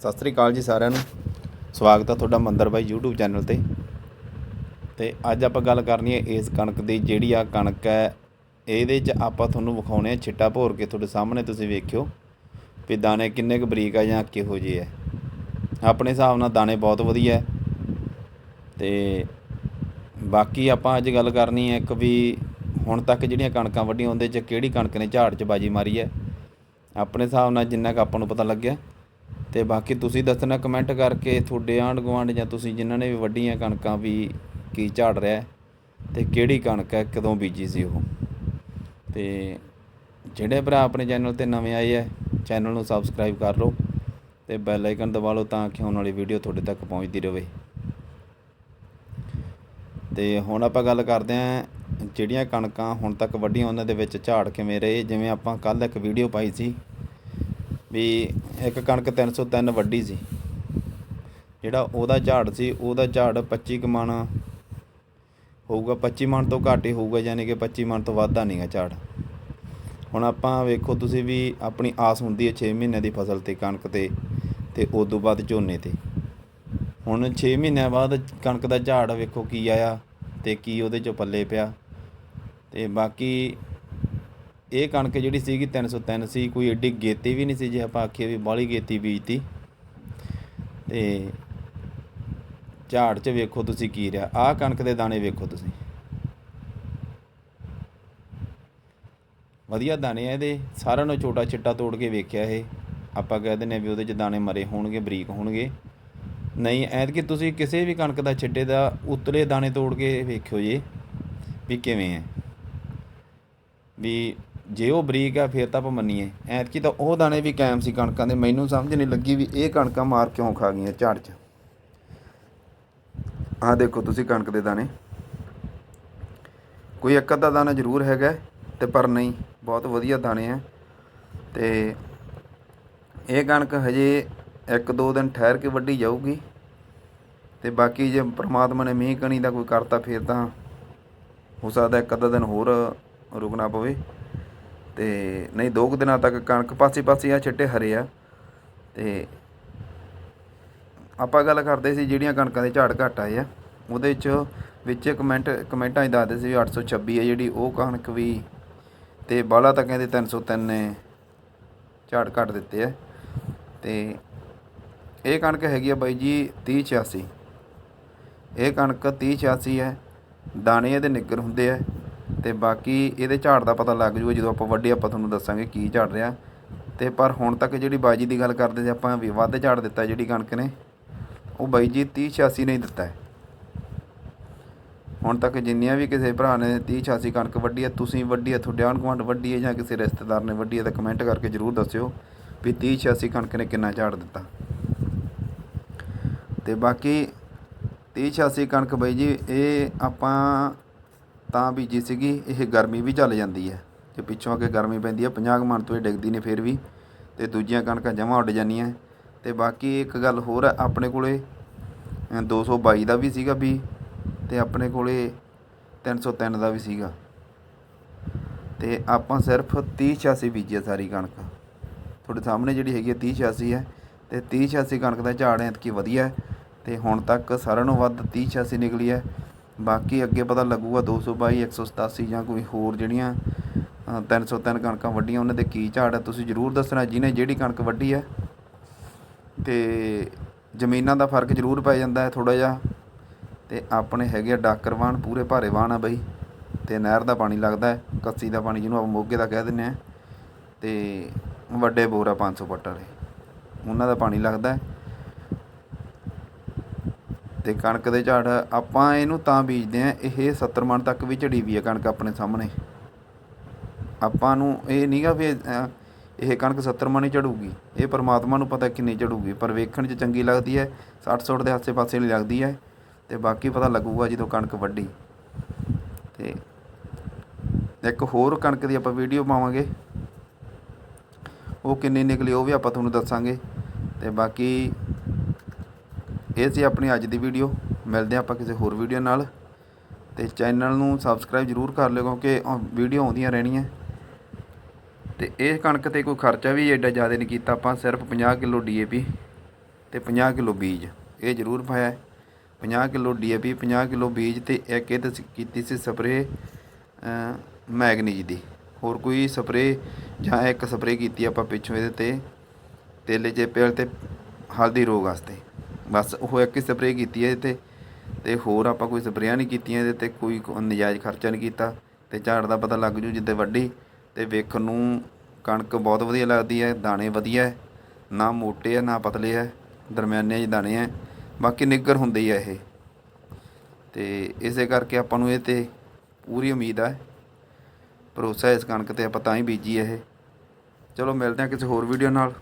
ਸਤਿ ਸ੍ਰੀ ਅਕਾਲ ਜੀ ਸਾਰਿਆਂ ਨੂੰ। ਸਵਾਗਤ ਹੈ ਤੁਹਾਡਾ ਮੰਦਰ ਬਾਈ YouTube ਚੈਨਲ ਤੇ। ਤੇ ਅੱਜ ਆਪਾਂ ਗੱਲ ਕਰਨੀ ਹੈ ਇਸ ਕਣਕ ਦੀ, ਜਿਹੜੀ ਆ ਕਣਕ ਹੈ, ਇਹਦੇ 'ਚ ਆਪਾਂ ਤੁਹਾਨੂੰ ਵਿਖਾਉਣੇ ਆ ਛਿੱਟਾ ਭੋਰ ਕੇ ਤੁਹਾਡੇ ਸਾਹਮਣੇ, ਤੁਸੀਂ ਵੇਖਿਓ ਵੀ ਦਾਣੇ ਕਿੰਨੇ ਕੁ ਬਰੀਕ ਆ ਜਾਂ ਕਿਹੋ ਜਿਹੇ ਆ। ਆਪਣੇ ਹਿਸਾਬ ਨਾਲ ਦਾਣੇ ਬਹੁਤ ਵਧੀਆ ਹੈ। ਤੇ ਬਾਕੀ ਆਪਾਂ ਅੱਜ ਗੱਲ ਕਰਨੀ ਹੈ ਇੱਕ ਵੀ ਹੁਣ ਤੱਕ ਜਿਹੜੀਆਂ ਕਣਕਾਂ ਵੱਢੀਆਂ, ਉਹਦੇ 'ਚ ਕਿਹੜੀ ਕਣਕ ਨੇ ਝਾੜ 'ਚ ਬਾਜੀ ਮਾਰੀ ਹੈ। ਆਪਣੇ ਹਿਸਾਬ ਨਾਲ ਜਿੰਨਾ ਕੁ ਆਪਾਂ ਨੂੰ ਪਤਾ ਲੱਗਿਆ। ਤੇ ਬਾਕੀ ਤੁਸੀਂ ਦੱਸਣਾ ਕਮੈਂਟ ਕਰਕੇ ਤੁਹਾਡੇ ਆਂਢ ਗੁਆਂਢ ਜਾਂ ਤੁਸੀਂ ਜਿਨ੍ਹਾਂ ਨੇ ਵੀ ਵੱਡੀਆਂ ਕਣਕਾਂ ਵੀ ਕੀ ਝਾੜ ਰਿਹਾ ਹੈ ਤੇ ਕਿਹੜੀ ਕਣਕ ਹੈ, ਕਦੋਂ ਬੀਜੀ ਸੀ ਉਹ। ਤੇ ਜਿਹੜੇ ਭਰਾ ਆਪਣੇ ਚੈਨਲ ਤੇ ਨਵੇਂ ਆਏ ਹੈ, ਚੈਨਲ ਨੂੰ ਸਬਸਕ੍ਰਾਈਬ ਕਰ ਲਓ ਤੇ ਬੈਲ ਆਈਕਨ ਦਬਾ ਲਓ ਤਾਂ ਕਿ ਆਉਣ ਵਾਲੀ ਵੀਡੀਓ ਤੁਹਾਡੇ ਤੱਕ ਪਹੁੰਚਦੀ ਰਹੇ। ਤੇ ਹੁਣ ਆਪਾਂ ਗੱਲ ਕਰਦੇ ਹਾਂ ਜਿਹੜੀਆਂ ਕਣਕਾਂ ਹੁਣ ਤੱਕ ਵੱਡੀਆਂ ਉਹਨਾਂ ਦੇ ਵਿੱਚ ਝਾੜ ਕਿਵੇਂ ਰਹੇ, ਜਿਵੇਂ ਆਪਾਂ ਕੱਲ ਇੱਕ ਵੀਡੀਓ ਪਾਈ ਸੀ ਵੀ ਇੱਕ ਕਣਕ 303 ਵੱਡੀ ਸੀ। ਜਿਹੜਾ ਉਹਦਾ ਝਾੜ ਸੀ, ਉਹਦਾ ਝਾੜ 25 ਕੁ ਹੋਊਗਾ। 25 ਮਣ ਤੋਂ ਘੱਟ ਹੀ ਹੋਊਗਾ, ਯਾਨੀ ਕਿ 25 ਮਣ ਤੋਂ ਵੱਧਦਾ ਨਹੀਂਗਾ ਝਾੜ। ਹੁਣ ਆਪਾਂ ਵੇਖੋ ਤੁਸੀਂ ਵੀ ਆਪਣੀ ਆਸ ਹੁੰਦੀ ਹੈ 6 ਮਹੀਨਿਆਂ ਦੀ ਫਸਲ ਤੇ, ਕਣਕ ਤੇ ਤੇ ਤੋਂ ਬਾਅਦ ਝੋਨੇ ਤੇ। ਹੁਣ 6 ਮਹੀਨਿਆਂ ਬਾਅਦ ਕਣਕ ਦਾ ਝਾੜ ਵੇਖੋ ਕੀ ਆਇਆ ਤੇ ਕੀ ਉਹਦੇ ਚੋਂ ਪੱਲੇ ਪਿਆ। ਤੇ ਬਾਕੀ ਇਹ ਕਣਕ ਜਿਹੜੀ ਸੀਗੀ 303 ਸੀ ਕੋਈ ਏਡੀ ਗੇਤੀ ਵੀ ਨਹੀਂ ਸੀ ਜੇ ਆਪਾਂ ਆਖੀਏ ਵੀ ਬਾਹਲੀ ਗੇਤੀ ਬੀਜਤੀ। ਤੇ ਝਾੜ 'ਚ ਵੇਖੋ ਤੁਸੀਂ ਕੀ ਰਿਹਾ, ਆਹ ਕਣਕ ਦੇ ਦਾਣੇ ਵੇਖੋ ਤੁਸੀਂ। ਵਧੀਆ ਦਾਣੇ ਆ ਇਹਦੇ, ਸਾਰਿਆਂ ਨੂੰ ਛੋਟਾ ਚਿੱਟਾ ਤੋੜ ਕੇ ਵੇਖਿਆ ਇਹ। ਆਪਾਂ ਕਹਿ ਦਿੰਦੇ ਆ ਵੀ ਉਹਦੇ 'ਚ ਦਾਣੇ ਮਰੇ ਹੋਣਗੇ, ਬਰੀਕ ਹੋਣਗੇ। ਨਹੀਂ, ਐਤਕੀ ਤੁਸੀਂ ਕਿਸੇ ਵੀ ਕਣਕ ਦਾ ਛਿੱਟੇ ਦਾ ਉਤਲੇ ਦਾਣੇ ਤੋੜ ਕੇ ਵੇਖਿਓ ਜੀ, ਵੀ ਕਿਵੇਂ ਹੈ ਵੀ ਜੇ ਉਹ ਬਰੀਕ ਆ, ਫਿਰ ਤਾਂ ਆਪਾਂ ਮੰਨੀਏ। ਐਤਕੀ ਤਾਂ ਉਹ ਦਾਣੇ ਵੀ ਕਾਇਮ ਸੀ ਕਣਕਾਂ ਦੇ। ਮੈਨੂੰ ਸਮਝ ਨਹੀਂ ਲੱਗੀ ਵੀ ਇਹ ਕਣਕਾਂ ਮਾਰ ਕਿਉਂ ਖਾ ਗਈਆਂ ਝਾੜ 'ਚ। ਆਹ ਦੇਖੋ ਤੁਸੀਂ ਕਣਕ ਦੇ ਦਾਣੇ। ਕੋਈ ਇੱਕ ਅੱਧਾ ਦਾਣਾ ਜ਼ਰੂਰ ਹੈਗਾ ਤੇ ਪਰ ਨਹੀਂ, ਬਹੁਤ ਵਧੀਆ ਦਾਣੇ ਆ। ਤੇ ਇਹ ਕਣਕ ਹਜੇ ਇੱਕ ਦੋ ਦਿਨ ਠਹਿਰ ਕੇ ਵੱਢੀ ਜਾਊਗੀ। ਤੇ ਬਾਕੀ ਜੇ ਪ੍ਰਮਾਤਮਾ ਨੇ ਮੀਂਹ ਕਣੀ ਦਾ ਕੋਈ ਕਰਤਾ, ਫਿਰ ਤਾਂ ਹੋ ਸਕਦਾ ਇੱਕ ਅੱਧਾ ਦਿਨ ਹੋਰ ਰੁਕਣਾ ਪਵੇ। ਤੇ ਨਹੀਂ, ਦੋ ਕੁ ਦਿਨਾਂ ਤੱਕ ਕਣਕ ਪਾਸੇ ਪਾਸੇ ਆ, ਛਿੱਟੇ ਹਰੇ ਆ। ਤੇ ਆਪਾਂ ਗੱਲ ਕਰਦੇ ਸੀ ਜਿਹੜੀਆਂ ਕਣਕਾਂ ਦੇ ਝਾੜ ਘੱਟ ਆਏ ਆ, ਉਹਦੇ ਵਿੱਚ ਵਿੱਚ ਕਮੈਂਟ ਕਮੈਂਟਾਂ 'ਚ ਦੱਸਦੇ ਸੀ ਵੀ 826 ਹੈ ਜਿਹੜੀ ਉਹ ਕਣਕ ਵੀ ਤੇ ਬਾਲਾ ਤਾਂ ਕਹਿੰਦੇ 303 ਨੇ ਝਾੜ ਘੱਟ ਦਿੱਤੇ ਆ। ਤੇ ਇਹ ਕਣਕ ਹੈਗੀ ਆ ਬਾਈ ਜੀ 3086 ਇਹ ਕਣਕ 3086 ਹੈ ਦਾਣੇ ਇਹਦੇ ਨਿੱਗਰ ਹੁੰਦੇ ਆ। ਤੇ ਬਾਕੀ ਇਹਦੇ ਝਾੜ ਦਾ ਪਤਾ ਲੱਗ ਜੂਗਾ ਜਦੋਂ ਆਪਾਂ ਵੱਡੇ ਆਪਾਂ ਤੁਹਾਨੂੰ ਦੱਸਾਂਗੇ ਕੀ ਝਾੜ ਰਿਹਾ। ਤੇ ਪਰ ਹੁਣ ਤੱਕ ਜਿਹੜੀ ਬਾਜੀ ਦੀ ਗੱਲ ਕਰਦੇ ਸੀ ਆਪਾਂ ਵੀ ਵੱਧ ਝਾੜ ਦਿੱਤਾ ਜਿਹੜੀ ਕਣਕ ਨੇ, ਉਹ ਬਾਈ ਜੀ 3086 ਨਹੀਂ ਦਿੱਤਾ ਹੈ। ਹੁਣ ਤੱਕ ਜਿੰਨੀਆਂ ਵੀ ਕਿਸੇ ਭਰਾ ਨੇ 3086 ਕਣਕ ਵੱਢੀ ਹੈ, ਤੁਸੀਂ ਵੱਢੀ ਹੈ, ਤੁਹਾਡੇ ਆਂਢ ਗੁਆਂਢ ਵੱਢੀ ਹੈ ਜਾਂ ਕਿਸੇ ਰਿਸ਼ਤੇਦਾਰ ਨੇ ਵੱਢੀ ਹੈ ਤਾਂ ਕਮੈਂਟ ਕਰਕੇ ਜਰੂਰ ਦੱਸਿਓ ਵੀ 3086 ਕਣਕ ਨੇ ਕਿੰਨਾ ਝਾੜ ਦਿੱਤਾ। ਤੇ ਬਾਕੀ 3086 ਕਣਕ ਬਾਈ ਜੀ, ਇਹ ਆਪਾਂ ਤਾਂ ਬੀਜੀ ਸੀਗੀ ਇਹ ਗਰਮੀ ਵੀ ਚੱਲ ਜਾਂਦੀ ਹੈ। ਜੇ ਪਿੱਛੋਂ ਅੱਗੇ ਗਰਮੀ ਪੈਂਦੀ ਹੈ 50 ਕੁ ਮਣ ਤੋਂ ਇਹ ਡਿੱਗਦੀ ਨੇ ਫਿਰ ਵੀ। ਤੇ ਦੂਜੀਆਂ ਕਣਕਾਂ ਜਮਾਂ ਉੱਡ ਜਾਂਦੀਆਂ। ਤੇ ਬਾਕੀ ਇੱਕ ਗੱਲ ਹੋਰ ਹੈ ਆਪਣੇ ਕੋਲੇ ਅ, 222 ਦਾ ਵੀ ਸੀਗਾ ਵੀ ਤੇ ਆਪਣੇ ਕੋਲੇ 303 ਦਾ ਵੀ ਸੀਗਾ। ਤੇ ਆਪਾਂ ਸਿਰਫ 3086 ਬੀਜੀ ਹੈ ਸਾਰੀ ਕਣਕ। ਤੁਹਾਡੇ ਸਾਹਮਣੇ ਜਿਹੜੀ ਹੈਗੀ ਹੈ 3086 ਹੈ। ਤੇ 3086 ਕਣਕ ਦਾ ਝਾੜ ਐਤਕੀ ਵਧੀਆ ਹੈ। ਤੇ ਹੁਣ ਤੱਕ ਸਾਰਿਆਂ ਨੂੰ ਵੱਧ 3086 ਨਿਕਲੀ ਹੈ। ਬਾਕੀ ਅੱਗੇ ਪਤਾ ਲੱਗੂਗਾ 222 187 ਜਾਂ ਕੋਈ ਹੋਰ ਜਿਹੜੀਆਂ ਅ, 303 ਕਣਕਾਂ ਵੱਡੀਆਂ ਉਹਨਾਂ ਦੇ ਕੀ ਝਾੜ ਹੈ ਤੁਸੀਂ ਜਰੂਰ ਦੱਸਣਾ ਜਿਹਨੇ ਜਿਹੜੀ ਕਣਕ ਵੱਢੀ ਹੈ ਤੇ ਜ਼ਮੀਨਾਂ ਦਾ ਫ਼ਰਕ ਜ਼ਰੂਰ ਪੈ ਜਾਂਦਾ ਹੈ ਥੋੜਾ ਜਿਹਾ। ਤੇ ਆਪਣੇ ਹੈਗੇ ਆ ਡਾਕਰ ਵਾਹਣ ਪੂਰੇ ਭਾਰੇ ਵਾਹਣ ਆ ਬਈ। ਤੇ ਨਹਿਰ ਦਾ ਪਾਣੀ ਲੱਗਦਾ ਹੈ ਕੱਸੀ ਦਾ ਪਾਣੀ ਜਿਹਨੂੰ ਆਪਾਂ ਮੋਗੇ ਦਾ ਕਹਿ ਦਿੰਦੇ ਆ ਤੇ ਵੱਡੇ ਬੋਰ ਆ 500 ਫੁੱਟ ਵਾਲੇ। ਉਹਨਾਂ ਦਾ ਪਾਣੀ ਲੱਗਦਾ ਹੈ। ਤੇ ਕਣਕ ਦੇ ਝਾੜ ਆਪਾਂ ਇਹਨੂੰ ਤਾਂ ਬੀਜਦੇ ਆ ਇਹ 70 ਮਣ ਤੱਕ ਵੀ ਝੜੀ ਵੀ ਹੈ ਕਣਕ ਆਪਣੇ ਸਾਹਮਣੇ। ਆਪਾਂ ਨੂੰ ਇਹ ਨਹੀਂਗਾ ਵੀ ਇਹ ਕਣਕ 70 ਮਣ ਹੀ ਝੜੂਗੀ। ਇਹ ਪਰਮਾਤਮਾ ਨੂੰ ਪਤਾ ਕਿੰਨੀ ਝੜੂਗੀ, ਪਰ ਵੇਖਣ 'ਚ ਚੰਗੀ ਲੱਗਦੀ ਹੈ 60 60 ਦੇ ਆਸੇ ਪਾਸੇ ਨਹੀਂ ਲੱਗਦੀ ਹੈ, ਤੇ ਬਾਕੀ ਪਤਾ ਲੱਗੂਗਾ ਜਦੋਂ ਕਣਕ ਵੱਢੀ। ਤੇ ਇੱਕ ਹੋਰ ਕਣਕ ਦੀ ਆਪਾਂ ਵੀਡੀਓ ਪਾਵਾਂਗੇ। ਉਹ ਕਿੰਨੀ ਨਿਕਲੀ ਉਹ ਵੀ ਆਪਾਂ ਤੁਹਾਨੂੰ ਦੱਸਾਂਗੇ। ਤੇ ਬਾਕੀ ਇਹ ਸੀ ਆਪਣੀ ਅੱਜ ਦੀ ਵੀਡੀਓ। ਮਿਲਦੇ ਹਾਂ ਆਪਾਂ ਕਿਸੇ ਹੋਰ ਵੀਡੀਓ ਨਾਲ। ਤੇ ਚੈਨਲ ਨੂੰ ਸਬਸਕ੍ਰਾਈਬ ਜਰੂਰ ਕਰ ਲਿਓ ਕਿਉਂਕਿ ਵੀਡੀਓ ਆਉਂਦੀਆਂ ਰਹਿਣੀਆਂ। ਤੇ ਇਹ ਕਣਕ ਤੇ ਕੋਈ ਖਰਚਾ ਵੀ ਐਡਾ ਜ਼ਿਆਦਾ ਨਹੀਂ ਕੀਤਾ ਆਪਾਂ, ਸਿਰਫ 50 ਕਿਲੋ ਡੀਏਪੀ ਤੇ 50 ਕਿਲੋ ਬੀਜ। ਇਹ ਜ਼ਰੂਰ ਪਾਇਆ ਹੈ। 50 ਕਿਲੋ ਡੀਏਪੀ 50 ਕਿਲੋ ਬੀਜ ਤੇ ਇੱਕ ਇਹ ਤੇ ਕੀਤੀ ਸੀ ਸਪਰੇ ਮੈਗਨੀਜ ਦੀ। ਹੋਰ ਕੋਈ ਸਪਰੇ ਜਾਂ ਇੱਕ ਸਪਰੇ ਕੀਤੀ ਆਪਾਂ ਪਿੱਛੋਂ ਇਹਦੇ ਤੇ। ਤੇਲੇ ਚੇਪੇ ਵਾਲੇ ਤੇ ਹਲਦੀ ਰੋਗ ਵਾਸਤੇ। ਬਸ ਉਹ ਇੱਕ ਹੀ ਸਪਰੇ ਕੀਤੀ ਹੈ ਇਹਦੇ ਤੇ ਤੇ ਹੋਰ ਆਪਾਂ ਕੋਈ ਸਪਰੇਆਂ ਨਹੀਂ ਕੀਤੀਆਂ ਇਹਦੇ ਤੇ, ਕੋਈ ਨਜਾਇਜ਼ ਖਰਚਾ ਨਹੀਂ ਕੀਤਾ ਤੇ ਝਾੜ ਦਾ ਪਤਾ ਲੱਗ ਜੂ ਜਿੱਦੇ ਵੱਡੀ ਤੇ ਵੇਖਣ ਨੂੰ ਕਣਕ ਬਹੁਤ ਵਧੀਆ ਲੱਗਦੀ ਹੈ, ਦਾਣੇ ਵਧੀਆ ਹੈ, ਨਾ ਮੋਟੇ ਹੈ, ਨਾ ਪਤਲੇ ਹੈ, ਦਰਮਿਆਨੇ ਜਿਹੇ ਦਾਣੇ ਹੈ, ਬਾਕੀ ਨਿੱਗਰ ਹੁੰਦੇ ਹੀ ਆ ਇਹ। ਤੇ ਇਸੇ ਕਰਕੇ ਆਪਾਂ ਨੂੰ ਇਹ ਤੇ ਪੂਰੀ ਉਮੀਦ ਹੈ, ਭਰੋਸਾ ਇਸ ਕਣਕ ਤੇ ਆਪਾਂ ਤਾਂ ਹੀ ਬੀਜੀ ਇਹ। ਚਲੋ ਮਿਲਦੇ ਹਾਂ ਕਿਸੇ ਹੋਰ ਵੀਡੀਓ ਨਾਲ।